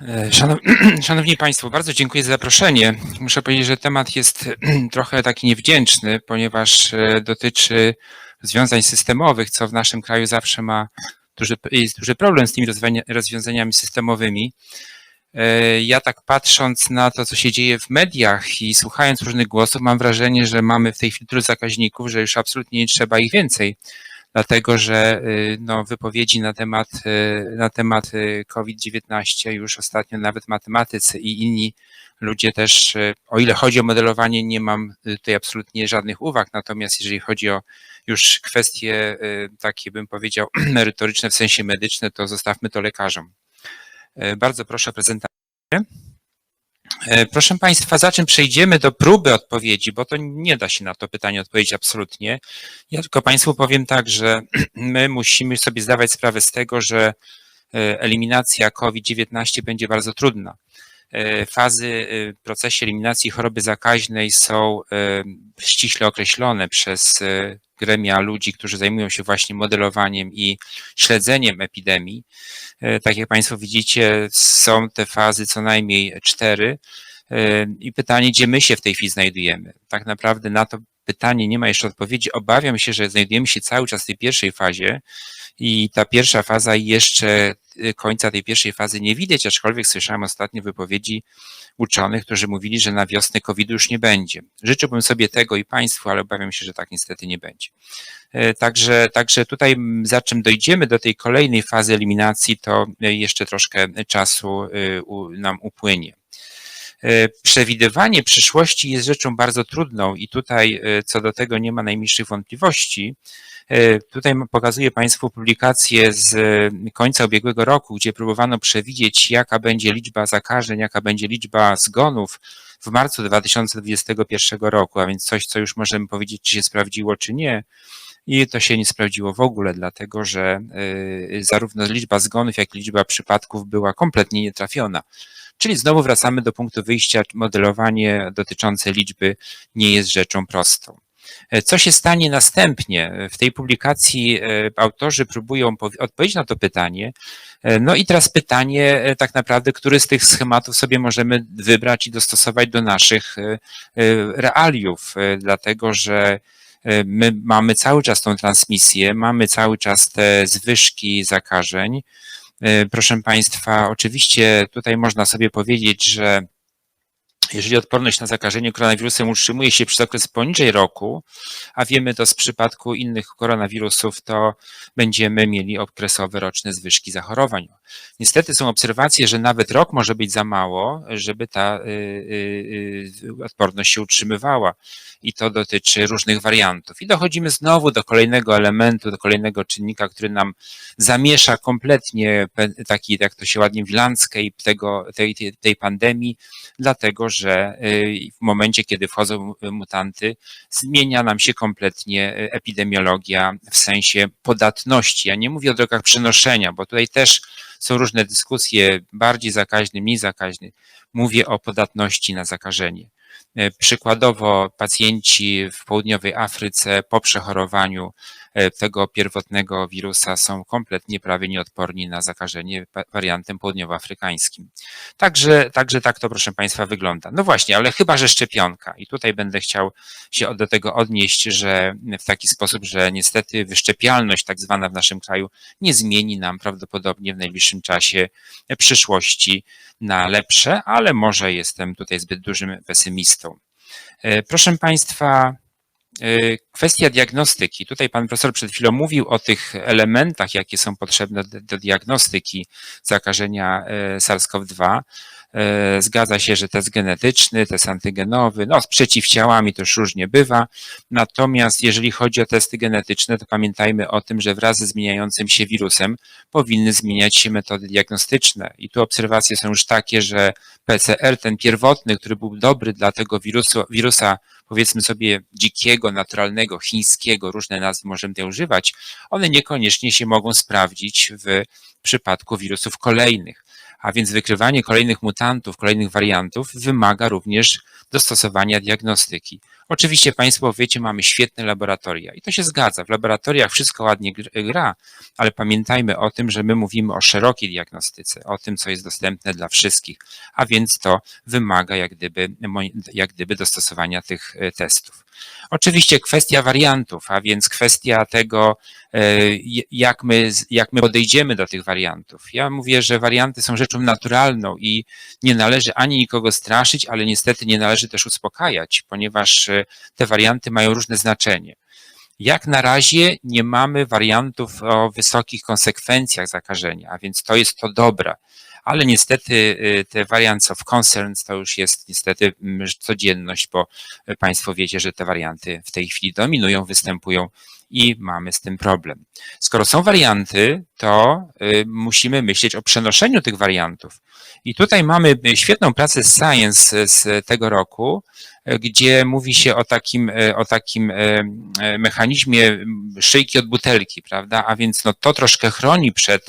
E, szanow... Szanowni Państwo, bardzo dziękuję za zaproszenie. Muszę powiedzieć, że temat jest trochę taki niewdzięczny, ponieważ e, dotyczy rozwiązań systemowych, co w naszym kraju zawsze ma duży, jest duży problem z tymi rozwiązaniami systemowymi. E, ja tak patrząc na to, co się dzieje w mediach i słuchając różnych głosów, mam wrażenie, że mamy w tej chwili tylu zakaźników, że już absolutnie nie trzeba ich więcej dlatego że y, no, wypowiedzi na temat, y, na temat y, COVID-19 już ostatnio nawet matematycy i inni ludzie też, o ile chodzi o modelowanie, nie mam tutaj absolutnie żadnych uwag, natomiast jeżeli chodzi o już kwestie takie, bym powiedział, merytoryczne w sensie medyczne, to zostawmy to lekarzom. Bardzo proszę o prezentację. E, proszę Państwa, za czym przejdziemy do próby odpowiedzi, bo to nie da się na to pytanie odpowiedzieć absolutnie. Ja tylko Państwu powiem tak, że my musimy sobie zdawać sprawę z tego, że e, eliminacja COVID-19 będzie bardzo trudna. E, fazy w procesie eliminacji choroby zakaźnej są ściśle określone przez gremia ludzi, którzy zajmują się właśnie modelowaniem i śledzeniem epidemii. E, tak jak Państwo widzicie, są te fazy co najmniej cztery. E, I pytanie, gdzie my się w tej chwili znajdujemy? Tak naprawdę na to pytanie nie ma jeszcze odpowiedzi. Obawiam się, że znajdujemy się cały czas w tej pierwszej fazie i ta pierwsza faza jeszcze y, końca tej pierwszej fazy nie widać, aczkolwiek słyszałem ostatnio wypowiedzi uczonych, którzy mówili, że na wiosnę COVID już nie będzie. Życzyłbym sobie tego i Państwu, ale obawiam się, że tak niestety nie będzie. E, także, także tutaj, za czym dojdziemy do tej kolejnej fazy eliminacji, to y, jeszcze troszkę czasu y, nam upłynie. E, przewidywanie przyszłości jest rzeczą bardzo trudną i tutaj co do tego nie ma najmniejszych wątpliwości. E, tutaj pokazuję Państwu publikację z e, końca ubiegłego roku, gdzie próbowano przewidzieć, jaka będzie liczba zakażeń, jaka będzie liczba zgonów w marcu 2021 roku, a więc coś, co już możemy powiedzieć, czy się sprawdziło, czy nie. I to się nie sprawdziło w ogóle, dlatego że e, zarówno liczba zgonów, jak i liczba przypadków była kompletnie nietrafiona. Czyli znowu wracamy do punktu wyjścia, modelowanie dotyczące liczby nie jest rzeczą prostą. E, co się stanie następnie? W tej publikacji e, autorzy próbują odpowiedzieć na to pytanie. E, no i teraz pytanie tak naprawdę, który z tych schematów sobie możemy wybrać i dostosować do naszych realiów, dlatego że my mamy cały czas tą transmisję, mamy cały czas te zwyżki zakażeń. Proszę Państwa, oczywiście tutaj można sobie powiedzieć, że jeżeli odporność na zakażenie koronawirusem utrzymuje się przez okres poniżej roku, a wiemy to z przypadku innych koronawirusów, to będziemy mieli okresowe roczne zwyżki zachorowań. Niestety są obserwacje, że nawet rok może być za mało, żeby ta y, y, y, odporność się utrzymywała i to dotyczy różnych wariantów. I dochodzimy znowu do kolejnego elementu, do kolejnego czynnika, który nam zamiesza kompletnie taki, jak to się ładnie w landscape tego, tej, tej pandemii, dlatego że w momencie, kiedy wchodzą mutanty, zmienia nam się kompletnie epidemiologia w sensie podatności. Ja nie mówię o drogach przenoszenia, bo tutaj też są różne dyskusje, bardziej zakaźny, mniej zakaźny. Mówię o podatności na zakażenie. E, przykładowo pacjenci w południowej Afryce po przechorowaniu tego pierwotnego wirusa są kompletnie prawie nieodporni na zakażenie wariantem południowoafrykańskim. Także, także tak to, proszę Państwa, wygląda. No właśnie, ale chyba, że szczepionka. I tutaj będę chciał się do tego odnieść, że w taki sposób, że niestety wyszczepialność tak zwana w naszym kraju nie zmieni nam prawdopodobnie w najbliższym czasie przyszłości na lepsze, ale może jestem tutaj zbyt dużym pesymistą. E, proszę Państwa, e, kwestia diagnostyki. Tutaj pan profesor przed chwilą mówił o tych elementach, jakie są potrzebne do diagnostyki zakażenia e, SARS-CoV-2. E, zgadza się, że test genetyczny, test antygenowy, no z przeciwciałami to już różnie bywa. Natomiast jeżeli chodzi o testy genetyczne, to pamiętajmy o tym, że wraz ze zmieniającym się wirusem powinny zmieniać się metody diagnostyczne. I tu obserwacje są już takie, że PCR, ten pierwotny, który był dobry dla tego wirusu, wirusa, powiedzmy sobie dzikiego, naturalnego, chińskiego, różne nazwy możemy tutaj używać, one niekoniecznie się mogą sprawdzić w przypadku wirusów kolejnych a więc wykrywanie kolejnych mutantów, kolejnych wariantów wymaga również dostosowania diagnostyki. Oczywiście Państwo wiecie, mamy świetne laboratoria i to się zgadza. W laboratoriach wszystko ładnie gra, ale pamiętajmy o tym, że my mówimy o szerokiej diagnostyce, o tym, co jest dostępne dla wszystkich, a więc to wymaga jak gdyby, jak gdyby dostosowania tych e, testów. Oczywiście kwestia wariantów, a więc kwestia tego, e, jak my, jak my podejdziemy do tych wariantów. Ja mówię, że warianty są rzeczą naturalną i nie należy ani nikogo straszyć, ale niestety nie należy też uspokajać, ponieważ e, te warianty mają różne znaczenie. Jak na razie nie mamy wariantów o wysokich konsekwencjach zakażenia, a więc to jest to dobre ale niestety y, te variants of concerns to już jest niestety mm, codzienność, bo Państwo wiecie, że te warianty w tej chwili dominują, występują i mamy z tym problem. Skoro są warianty, to y, musimy myśleć o przenoszeniu tych wariantów. I tutaj mamy świetną pracę Science z tego roku, gdzie mówi się o takim, o takim mechanizmie szyjki od butelki, prawda? A więc no, to troszkę chroni przed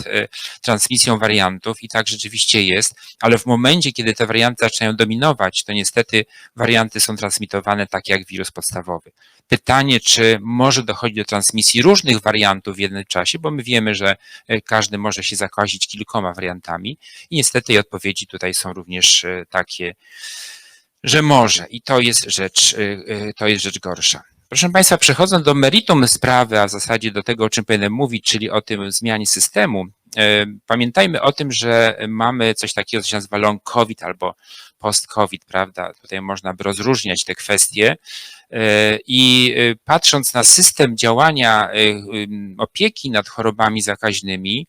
transmisją wariantów i tak rzeczywiście jest, ale w momencie, kiedy te warianty zaczynają dominować, to niestety warianty są transmitowane tak jak wirus podstawowy. Pytanie, czy może dochodzić do transmisji różnych wariantów w jednym czasie, bo my wiemy, że e, każdy może się zakazić kilkoma wariantami i niestety odpowiedzi tutaj są również takie, że może i to jest rzecz, y, to jest rzecz gorsza. Proszę Państwa, przechodząc do meritum sprawy, a w zasadzie do tego, o czym powinienem mówić, czyli o tym zmianie systemu, pamiętajmy o tym, że mamy coś takiego, co się nazywa long COVID albo post-COVID, prawda? Tutaj można by rozróżniać te kwestie. I patrząc na system działania opieki nad chorobami zakaźnymi,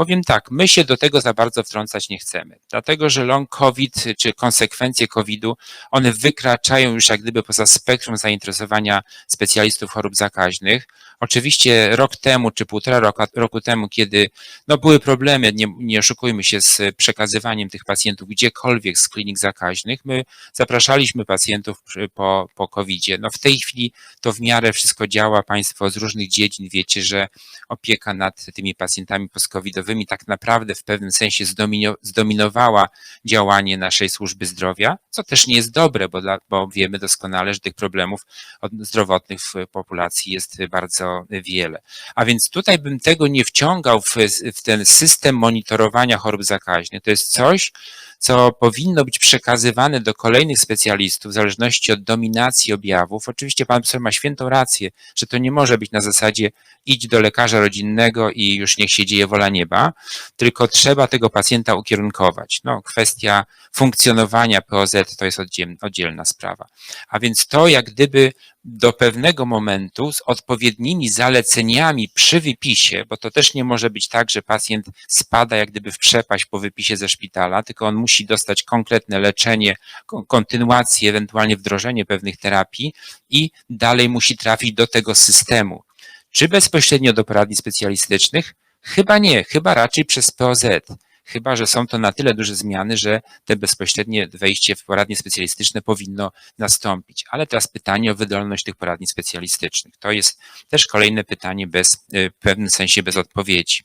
Powiem tak, my się do tego za bardzo wtrącać nie chcemy, dlatego że long COVID czy konsekwencje COVID-u, one wykraczają już jak gdyby poza spektrum zainteresowania specjalistów chorób zakaźnych. Oczywiście rok temu czy półtora roku, roku temu, kiedy no, były problemy, nie, nie oszukujmy się, z przekazywaniem tych pacjentów gdziekolwiek z klinik zakaźnych, my zapraszaliśmy pacjentów po, po COVID-zie. No w tej chwili to w miarę wszystko działa. Państwo z różnych dziedzin wiecie, że opieka nad tymi pacjentami post-covidowymi tak naprawdę w pewnym sensie zdominowała działanie naszej służby zdrowia, co też nie jest dobre, bo, dla, bo wiemy doskonale, że tych problemów zdrowotnych w populacji jest bardzo wiele. A więc tutaj bym tego nie wciągał w, w ten system monitorowania chorób zakaźnych. To jest coś, co powinno być przekazywane do kolejnych specjalistów w zależności od dominacji objawów. Oczywiście pan profesor ma świętą rację, że to nie może być na zasadzie idź do lekarza rodzinnego i już niech się dzieje wola nieba, tylko trzeba tego pacjenta ukierunkować. No, kwestia funkcjonowania POZ to jest oddzielna sprawa. A więc to jak gdyby do pewnego momentu z odpowiednimi zaleceniami przy wypisie, bo to też nie może być tak, że pacjent spada jak gdyby w przepaść po wypisie ze szpitala, tylko on musi dostać konkretne leczenie, kontynuację, ewentualnie wdrożenie pewnych terapii i dalej musi trafić do tego systemu. Czy bezpośrednio do poradni specjalistycznych? Chyba nie, chyba raczej przez POZ chyba że są to na tyle duże zmiany, że te bezpośrednie wejście w poradnie specjalistyczne powinno nastąpić. Ale teraz pytanie o wydolność tych poradni specjalistycznych. To jest też kolejne pytanie bez, y, w pewnym sensie bez odpowiedzi.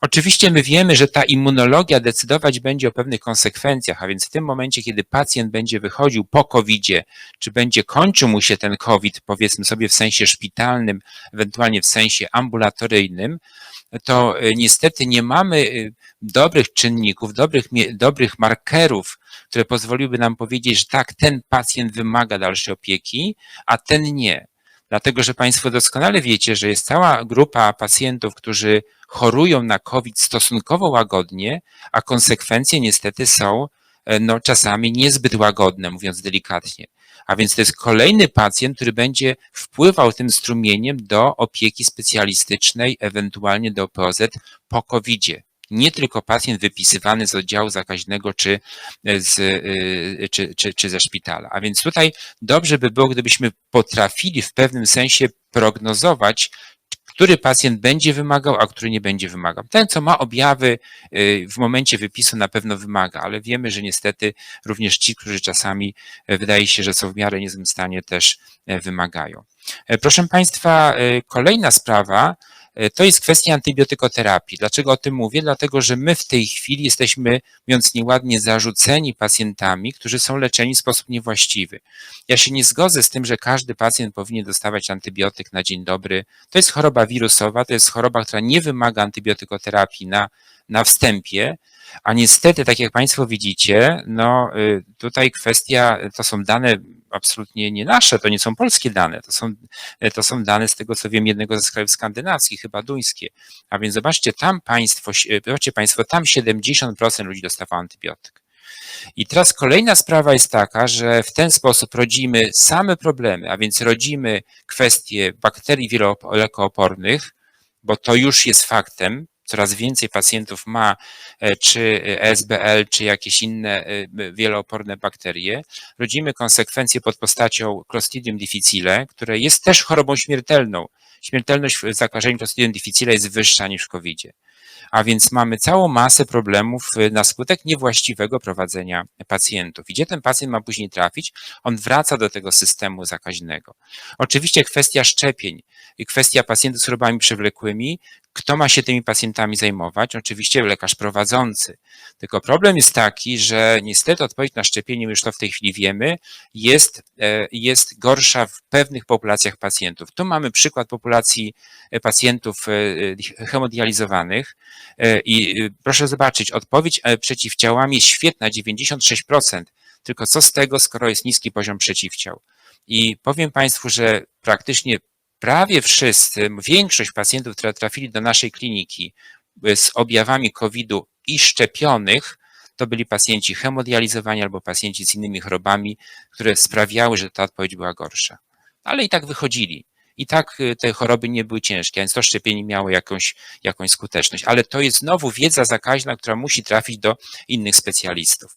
Oczywiście my wiemy, że ta immunologia decydować będzie o pewnych konsekwencjach, a więc w tym momencie, kiedy pacjent będzie wychodził po covid czy będzie kończył mu się ten COVID, powiedzmy sobie w sensie szpitalnym, ewentualnie w sensie ambulatoryjnym, to y, niestety nie mamy y, dobrych czynników, dobrych, dobrych markerów, które pozwoliłyby nam powiedzieć, że tak, ten pacjent wymaga dalszej opieki, a ten nie. Dlatego, że Państwo doskonale wiecie, że jest cała grupa pacjentów, którzy chorują na COVID stosunkowo łagodnie, a konsekwencje niestety są e, no, czasami niezbyt łagodne, mówiąc delikatnie. A więc to jest kolejny pacjent, który będzie wpływał tym strumieniem do opieki specjalistycznej, ewentualnie do POZ po covid -zie. Nie tylko pacjent wypisywany z oddziału zakaźnego czy, z, y, czy, czy, czy ze szpitala. A więc tutaj dobrze by było, gdybyśmy potrafili w pewnym sensie prognozować, który pacjent będzie wymagał, a który nie będzie wymagał. Ten, co ma objawy y, w momencie wypisu na pewno wymaga, ale wiemy, że niestety również ci, którzy czasami y, wydaje się, że są w miarę niezłym stanie, też y, wymagają. Proszę Państwa, kolejna sprawa, E, to jest kwestia antybiotykoterapii. Dlaczego o tym mówię? Dlatego, że my w tej chwili jesteśmy, mówiąc nieładnie, zarzuceni pacjentami, którzy są leczeni w sposób niewłaściwy. Ja się nie zgodzę z tym, że każdy pacjent powinien dostawać antybiotyk na dzień dobry. To jest choroba wirusowa, to jest choroba, która nie wymaga antybiotykoterapii na, na wstępie, a niestety, tak jak Państwo widzicie, no y, tutaj kwestia, to są dane absolutnie nie nasze, to nie są polskie dane, to są, to są dane z tego, co wiem, jednego z krajów skandynawskich, chyba duńskie. A więc zobaczcie, tam państwo, zobaczcie Państwo, tam 70% ludzi dostawało antybiotyk. I teraz kolejna sprawa jest taka, że w ten sposób rodzimy same problemy, a więc rodzimy kwestie bakterii wielolekoopornych, bo to już jest faktem, coraz więcej pacjentów ma e, czy SBL, czy jakieś inne e, wielooporne bakterie. Rodzimy konsekwencje pod postacią Clostridium difficile, które jest też chorobą śmiertelną. Śmiertelność w zakażeniu Clostridium difficile jest wyższa niż w covid -zie a więc mamy całą masę problemów y, na skutek niewłaściwego prowadzenia pacjentów. Gdzie ten pacjent ma później trafić? On wraca do tego systemu zakaźnego. Oczywiście kwestia szczepień i kwestia pacjentów z chorobami przewlekłymi, kto ma się tymi pacjentami zajmować? Oczywiście lekarz prowadzący. Tylko problem jest taki, że niestety odpowiedź na szczepienie, już to w tej chwili wiemy, jest, e, jest gorsza w pewnych populacjach pacjentów. Tu mamy przykład populacji e, pacjentów e, hemodializowanych i proszę zobaczyć, odpowiedź przeciwciałami jest świetna, 96%. Tylko co z tego, skoro jest niski poziom przeciwciał? I powiem Państwu, że praktycznie prawie wszyscy, większość pacjentów, które trafili do naszej kliniki y, z objawami COVID-u i szczepionych, to byli pacjenci hemodializowani albo pacjenci z innymi chorobami, które sprawiały, że ta odpowiedź była gorsza. Ale i tak wychodzili. I tak y, te choroby nie były ciężkie, więc to szczepienie miało jakąś, jakąś skuteczność. Ale to jest znowu wiedza zakaźna, która musi trafić do innych specjalistów.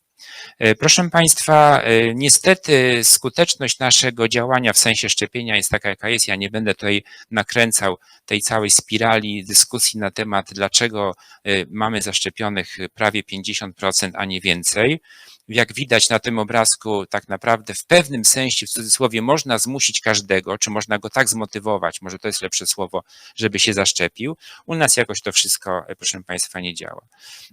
E, proszę Państwa, e, niestety skuteczność naszego działania w sensie szczepienia jest taka, jaka jest. Ja nie będę tutaj nakręcał tej całej spirali dyskusji na temat, dlaczego e, mamy zaszczepionych prawie 50%, a nie więcej jak widać na tym obrazku, tak naprawdę w pewnym sensie, w cudzysłowie, można zmusić każdego, czy można go tak zmotywować, może to jest lepsze słowo, żeby się zaszczepił. U nas jakoś to wszystko, e, proszę Państwa, nie działa.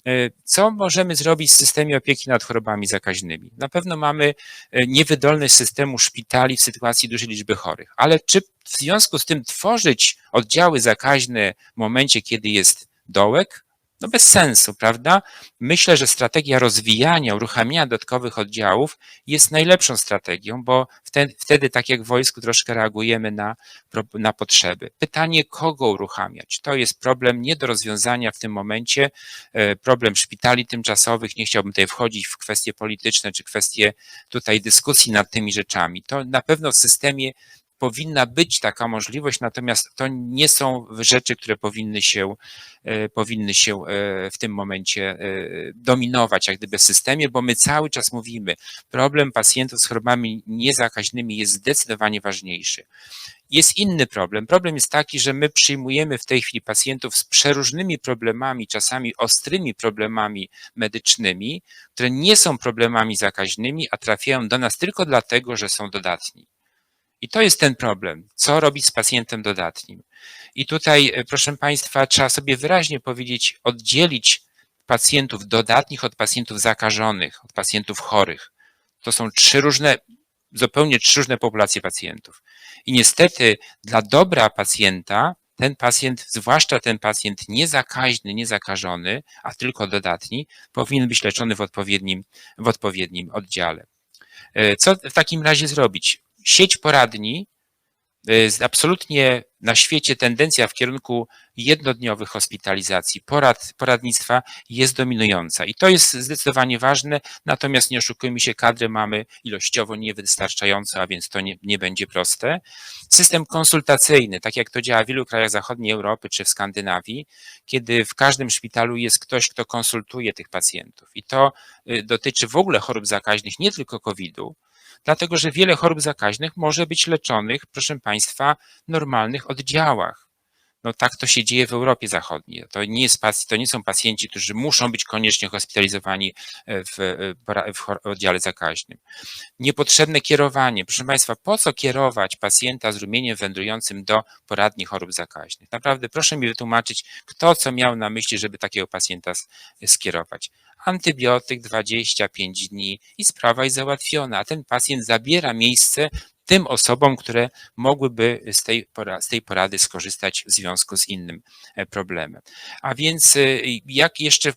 E, co możemy zrobić w systemie opieki nad chorobami zakaźnymi? Na pewno mamy e, niewydolność systemu szpitali w sytuacji dużej liczby chorych, ale czy w związku z tym tworzyć oddziały zakaźne w momencie, kiedy jest dołek? No bez sensu, prawda? Myślę, że strategia rozwijania, uruchamiania dodatkowych oddziałów jest najlepszą strategią, bo wtedy, wtedy tak jak w wojsku, troszkę reagujemy na, na potrzeby. Pytanie, kogo uruchamiać? To jest problem nie do rozwiązania w tym momencie, e, problem szpitali tymczasowych. Nie chciałbym tutaj wchodzić w kwestie polityczne czy kwestie tutaj dyskusji nad tymi rzeczami. To na pewno w systemie powinna być taka możliwość, natomiast to nie są rzeczy, które powinny się, e, powinny się e, w tym momencie e, dominować jak gdyby w systemie, bo my cały czas mówimy, problem pacjentów z chorobami niezakaźnymi jest zdecydowanie ważniejszy. Jest inny problem. Problem jest taki, że my przyjmujemy w tej chwili pacjentów z przeróżnymi problemami, czasami ostrymi problemami medycznymi, które nie są problemami zakaźnymi, a trafiają do nas tylko dlatego, że są dodatni. I to jest ten problem. Co robić z pacjentem dodatnim? I tutaj, e, proszę Państwa, trzeba sobie wyraźnie powiedzieć, oddzielić pacjentów dodatnich od pacjentów zakażonych, od pacjentów chorych. To są trzy różne, zupełnie trzy różne populacje pacjentów. I niestety dla dobra pacjenta ten pacjent, zwłaszcza ten pacjent niezakaźny, niezakażony, a tylko dodatni, powinien być leczony w odpowiednim, w odpowiednim oddziale. E, co w takim razie zrobić? Sieć poradni, jest absolutnie na świecie tendencja w kierunku jednodniowych hospitalizacji, porad, poradnictwa jest dominująca i to jest zdecydowanie ważne, natomiast nie oszukujmy się, kadry mamy ilościowo niewystarczająco, a więc to nie, nie będzie proste. System konsultacyjny, tak jak to działa w wielu krajach zachodniej Europy czy w Skandynawii, kiedy w każdym szpitalu jest ktoś, kto konsultuje tych pacjentów i to y, dotyczy w ogóle chorób zakaźnych, nie tylko COVID-u, dlatego że wiele chorób zakaźnych może być leczonych, proszę Państwa, w normalnych oddziałach. No tak to się dzieje w Europie Zachodniej. To nie, jest, to nie są pacjenci, którzy muszą być koniecznie hospitalizowani e, w, e, w oddziale zakaźnym. Niepotrzebne kierowanie. Proszę Państwa, po co kierować pacjenta z rumieniem wędrującym do poradni chorób zakaźnych? Naprawdę proszę mi wytłumaczyć, kto co miał na myśli, żeby takiego pacjenta skierować. Antybiotyk 25 dni i sprawa jest załatwiona, ten pacjent zabiera miejsce tym osobom, które mogłyby z tej, pora- z tej porady skorzystać w związku z innym e, problemem. A więc y, jak jeszcze,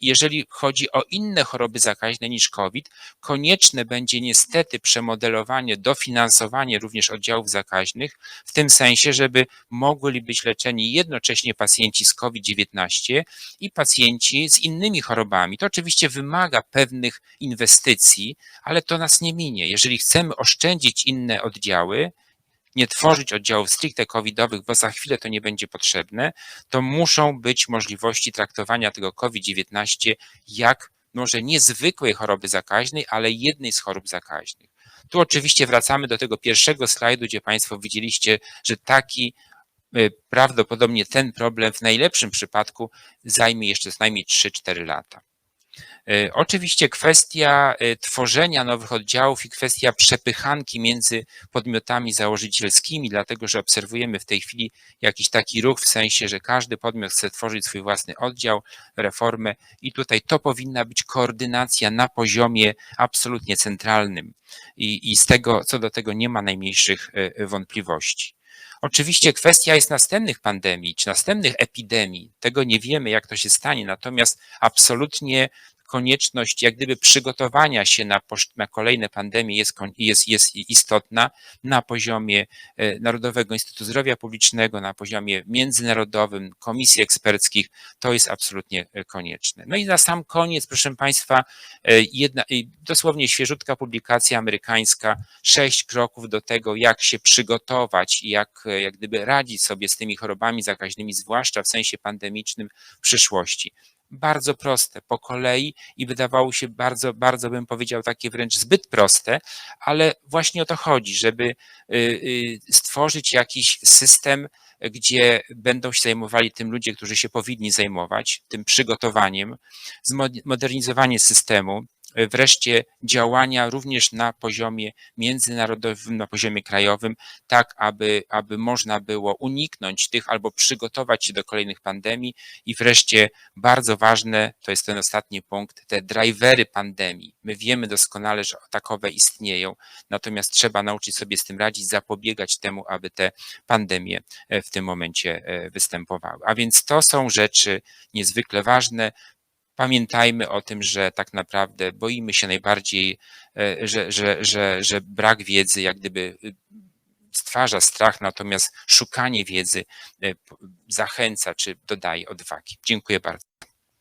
jeżeli chodzi o inne choroby zakaźne niż COVID, konieczne będzie niestety przemodelowanie, dofinansowanie również oddziałów zakaźnych, w tym sensie, żeby mogli być leczeni jednocześnie pacjenci z COVID-19 i pacjenci z innymi chorobami. To oczywiście wymaga pewnych inwestycji, ale to nas nie minie. Jeżeli chcemy oszczędzić inne oddziały, nie tworzyć oddziałów stricte covidowych, bo za chwilę to nie będzie potrzebne, to muszą być możliwości traktowania tego COVID-19 jak może niezwykłej choroby zakaźnej, ale jednej z chorób zakaźnych. Tu oczywiście wracamy do tego pierwszego slajdu, gdzie Państwo widzieliście, że taki y, prawdopodobnie ten problem w najlepszym przypadku zajmie jeszcze co najmniej 3-4 lata. Y, Oczywiście kwestia y, tworzenia nowych oddziałów i kwestia przepychanki między podmiotami założycielskimi, dlatego że obserwujemy w tej chwili jakiś taki ruch w sensie, że każdy podmiot chce tworzyć swój własny oddział, reformę i tutaj to powinna być koordynacja na poziomie absolutnie centralnym i, i z tego, co do tego nie ma najmniejszych y, wątpliwości. Oczywiście kwestia jest następnych pandemii, czy następnych epidemii. Tego nie wiemy, jak to się stanie, natomiast absolutnie konieczność jak gdyby przygotowania się na, na kolejne pandemie jest, jest, jest istotna na poziomie e, Narodowego Instytutu Zdrowia Publicznego, na poziomie międzynarodowym, komisji eksperckich. To jest absolutnie e, konieczne. No i na sam koniec, proszę Państwa, e, jedna, dosłownie świeżutka publikacja amerykańska, sześć kroków do tego, jak się przygotować i jak, jak gdyby radzić sobie z tymi chorobami zakaźnymi, zwłaszcza w sensie pandemicznym w przyszłości bardzo proste, po kolei i wydawało się bardzo, bardzo bym powiedział takie wręcz zbyt proste, ale właśnie o to chodzi, żeby y, y, stworzyć jakiś system, gdzie będą się zajmowali tym ludzie, którzy się powinni zajmować, tym przygotowaniem, zmodernizowanie systemu, wreszcie działania również na poziomie międzynarodowym, na poziomie krajowym, tak aby, aby można było uniknąć tych albo przygotować się do kolejnych pandemii i wreszcie bardzo ważne, to jest ten ostatni punkt, te drivery pandemii. My wiemy doskonale, że takowe istnieją, natomiast trzeba nauczyć sobie z tym radzić, zapobiegać temu, aby te pandemie e, w tym momencie e, występowały. A więc to są rzeczy niezwykle ważne. Pamiętajmy o tym, że tak naprawdę boimy się najbardziej, e, że, że, że, że brak wiedzy jak gdyby y, stwarza strach, natomiast szukanie wiedzy e, zachęca czy dodaje odwagi. Dziękuję bardzo.